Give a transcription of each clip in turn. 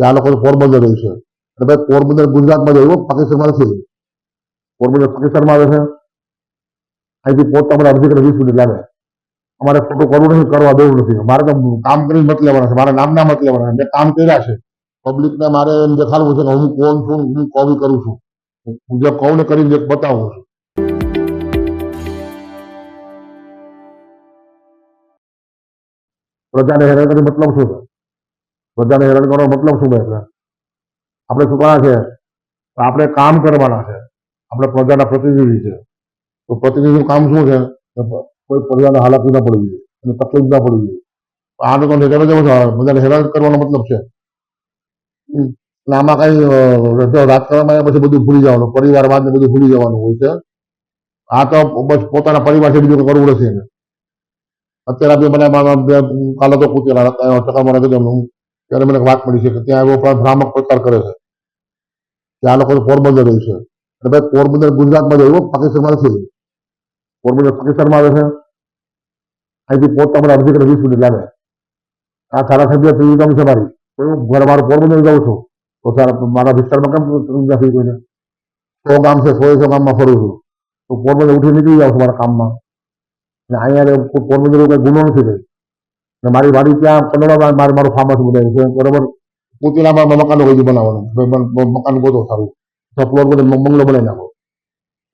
કે આ લોકો પોરબંદર રહે છે. અને ભાઈ પોરબંદર ગુજરાતમાં જવું પાકિસ્તાનમાં નથી પોરબંદર પાકિસ્તાનમાં આવે છે. અહીંથી પોત અમારે અડધી કરે વીસ મિનિટ અમારે ફોટો કરવું નથી, કરવા દેવું નથી. મારે તો કામ કરીને મત લેવાના છે. મારા નામના મત લેવાના મેં કામ કર્યા છે. પબ્લિકને મારે એમ દેખાડવું છે કે હું કોણ છું, હું કોવી કરું છું. હું જે કહું ને કરીને બતાવું છું. પ્રજાને હેરાન કરી મતલબ શું છે? પ્રજાને હેરાન કરવાનો મતલબ શું એટલે? આપણે શું છે. તો આપણે કામ કરવાના છે. આપણે પ્રજાના પ્રતિનિધિ છે. તો પ્રતિનિધિનું કામ શું છે? કોઈ પ્રજાને હાલાકી ના પડવી જોઈએ અને તકલીફ ના પડવી જોઈએ. આ લોકો હેરાન જવું છે. બધાને હેરાન કરવાનો મતલબ છે. એટલે આમાં કઈ જો રાજકારણમાં પછી બધું ભૂલી જવાનું. પરિવારવાદ ને બધું ભૂલી જવાનું હોય છે. આ તો બસ પોતાના પરિવાર છે, બીજું કરવું નથી અત્યારે બી મને કાલે તો પૂછેલા નથી હું ત્યારે મને એક વાત મળી છે કે ત્યાં એવો પણ ભ્રામક પ્રચાર કરે છે. કે આ લોકો પોરબંદર રહે છે. અને ભાઈ પોરબંદર ગુજરાતમાં જ આવ્યું, પાકિસ્તાનમાં નથી પોરબંદર પાકિસ્તાનમાં આવે છે. અહીંથી પહોંચતા મને અડધી કલાક વીસ મિનિટ લાગે. આ ધારાસભ્ય થઈ કામ છે મારી. તો હું ઘર મારું પોરબંદર જાઉં છું. તો સારા મારા વિસ્તારમાં કેમ નથી કોઈને? સો ગામ છે, સો સો ગામમાં ફરું છું. તો પોરબંદર ઉઠી નીકળી જાઉં છું મારા કામમાં. અને અહીંયા રે- પોરબંદર એવું કઈ ગુનો નથી થઈ અને મારી વાડી ત્યાં કનોડામાં મારે મારું ફાર્મ હાઉસ બનાવ્યું છે બરોબર પોતીલામાં મકાન કોઈ બનાવવાનું. મકાન ગોતો સારું. તો ફ્લોર બધે બંગલો બનાવી નાખો.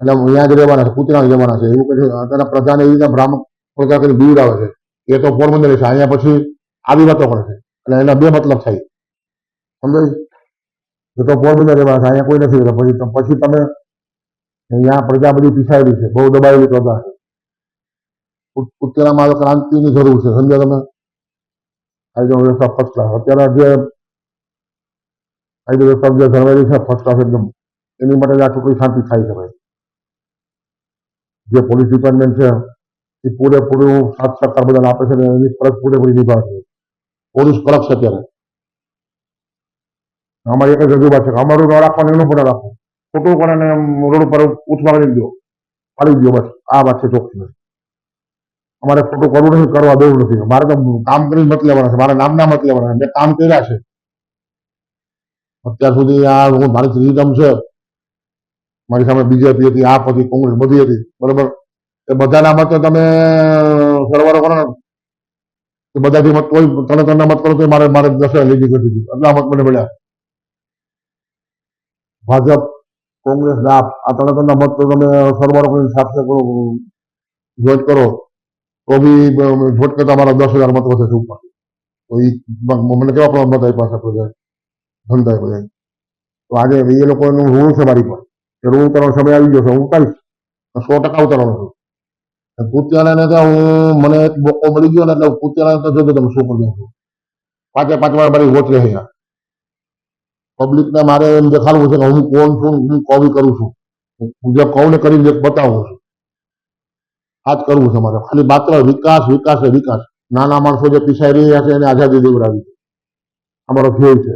એટલે અહીંયા જ રહેવાના છે પૂતળા જવાના છે. એવું કહે અત્યારે પ્રજાને એવી રીતે બ્રાહ્મણ પ્રચાર કરી દૂર આવે છે. એ તો પોરબંદર છે. અહીંયા પછી આવી વાતો કરે છે. એટલે એના બે મતલબ થાય. સમજાય? એ તો પોરબંદર રહેવાના છે. અહીંયા કોઈ નથી રહેતા. પછી પછી તમે અહીંયા પ્રજા બધી પીસાયેલી છે. બહુ દબાયેલી પ્રજા છે. ઉત- ઉત્તરામાં ક્રાંતિની જરૂર છે. સમજ્યા તમે? કાયદો વ્યવસ્થા ફર્સ્ટ ક્લાસ અત્યારે જે કાયદો વ્યવસ્થા જે જળવાયેલી છે ફર્સ્ટ ક્લાસ એકદમ એની માટે આ ચૂંટણી શાંતિ થાય છે ભાઈ જે પોલીસ ડિપાર્ટમેન્ટ છે એ પૂરેપૂરું સાથ સહકાર બધાને આપે છે ને એની ફરજ પૂરેપૂરી નિભાવે છે પોલીસ કડક છે અત્યારે અમારી એક જ રજૂઆત છે કે અમારું ન રાખવાનું એનું પણ રાખવું ખોટું કરે ને રોડ ઉપર ઉછમાળ કરી દો પાડી દો બસ આ વાત છે ચોખ્ખી બસ. અમારે ખોટું કરવું નથી, કરવા દેવું નથી. મારે તો કામ કરીને મત લેવાના છે. મારા નામના મત લેવાના મેં કામ કર્યા છે. અત્યાર સુધી આ હું મારી ફ્રીડમ છે. મારી સામે બીજેપી હતી, આપ હતી, કોંગ્રેસ બધી હતી. બરોબર? એ બધાના મત તમે સરવારો કરો ને. એ બધાથી મત કોઈ ત્રણે ત્રણના મત કરો તો મારે મારે દસ લીધી કરી દીધી એટલા મત મને મળ્યા. ભાજપ, કોંગ્રેસ, આપ, આ ત્રણે ત્રણના મત તો તમે સરવાળો કરીને સાથે કરો જોઈન્ટ કરો. તો બી જોટ કરતા મારા દસ હજાર મત વધે છે ઉપર. તો એ મને કેવા પ્રમાણ મત આપ્યા છે બધા ધંધા બધાએ તો આજે એ લોકોનું ઋણ છે મારી પર. કે ઋણ ઉતારવાનો સમય આવી ગયો છે, હું ઉતારીશ. સો ટકા ઉતારવાનો છું. કુતિયાણાને તો હું મને એક મોકો મળી ગયો ને એટલે કુતિયાણાને તો જોજો તમે શું કરી છો. પાંચે પાંચ વાર મારી વોચ રહે પબ્લિકને મારે એમ દેખાડવું છે કે હું કોણ છું હું કોવી કરું છું. હું જે કહું ને કરીને બતાવું છું. આ જ કરવું છે મારે. ખાલી માત્ર વિકાસ વિકાસ ને વિકાસ. નાના માણસો જે પીસાઈ રહ્યા છે એને આઝાદી દેવડાવી અમારો ધ્યેય છે.